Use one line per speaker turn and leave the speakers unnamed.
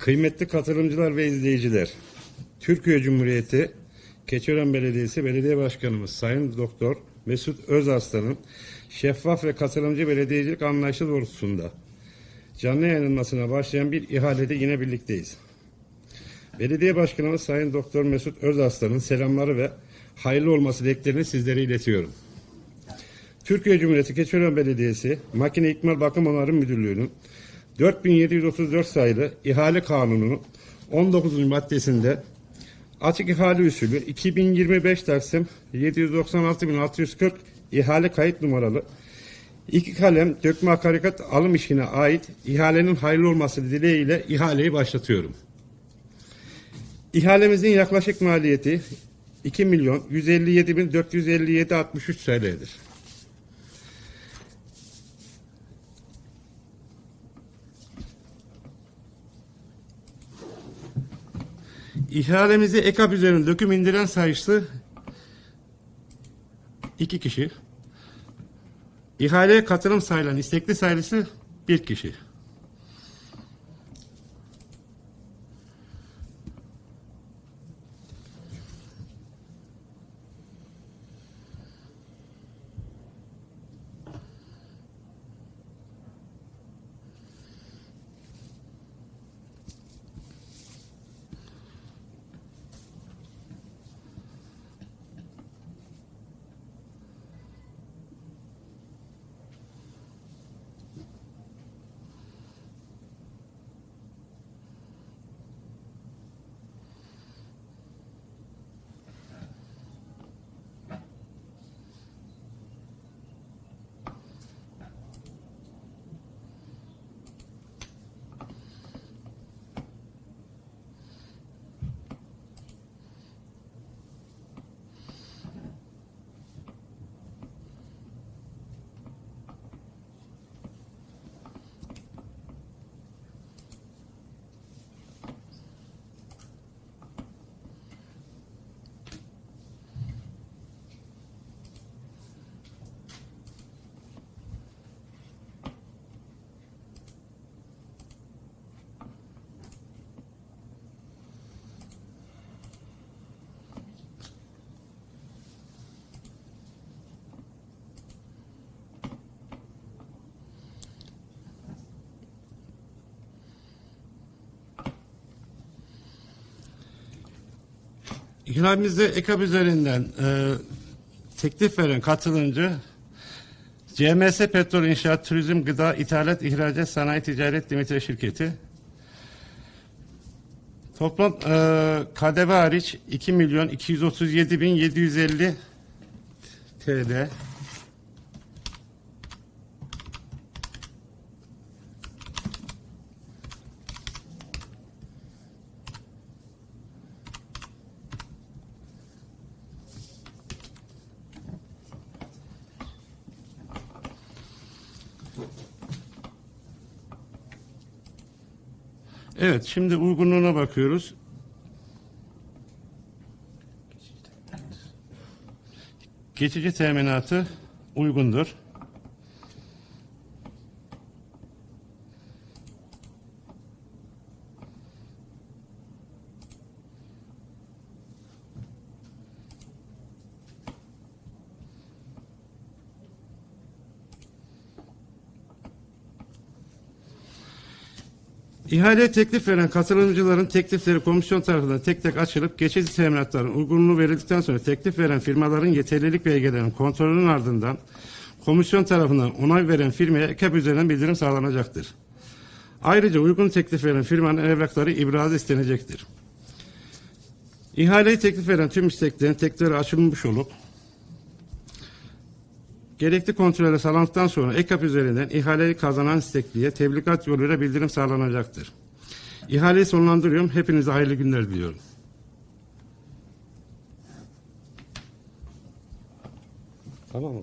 Kıymetli katılımcılar ve izleyiciler, Türkiye Cumhuriyeti Keçiören Belediyesi Belediye Başkanımız Sayın Doktor Mesut Özarslan'ın şeffaf ve katılımcı belediyecilik anlayışı doğrultusunda canlı yayınlanmasına başlayan bir ihalede yine birlikteyiz. Belediye Başkanımız Sayın Doktor Mesut Özarslan'ın selamları ve hayırlı olması dileklerini sizlere iletiyorum. Türkiye Cumhuriyeti Keçiören Belediyesi Makine İkmal Bakım Onarım Müdürlüğü'nün 4734 sayılı ihale kanununun 19. maddesinde açık ihale usulü 2025 Taksim 796640 ihale kayıt numaralı iki kalem dökme akaryakıt alım işine ait ihalenin hayırlı olması dileğiyle ihaleyi başlatıyorum. İhalemizin yaklaşık maliyeti 2 milyon 157 bin 457 63 TL'dir. İhalemizi EKAP üzerinde döküm indiren sayısı iki kişi. İhaleye katılım sayılan istekli sayısı bir kişi. İhralimizde EKAP üzerinden e, teklif veren katılımcı CMS Petrol İnşaat Turizm Gıda İthalat İhracat Sanayi Ticaret Limited Şirketi Toplam e, KDV hariç 2 milyon 237 bin 750 TL. Evet, şimdi uygunluğuna bakıyoruz. Geçici teminatı uygundur. İhaleye teklif veren katılımcıların teklifleri komisyon tarafından tek tek açılıp geçici teminatların uygunluğu verildikten sonra teklif veren firmaların yeterlilik belgelerinin kontrolünün ardından komisyon tarafından onay veren firmaya EKAP üzerinden bildirim sağlanacaktır. Ayrıca uygun teklif veren firmanın evrakları ibraz istenecektir. İhaleyi teklif veren tüm isteklerin tekleri açılmış olup Gerekli kontrole sağlandıktan sonra EKAP üzerinden ihaleyi kazanan istekliye tebligat yoluyla bildirim sağlanacaktır. İhaleyi sonlandırıyorum. Hepinize hayırlı günler diliyorum. Tamam mı?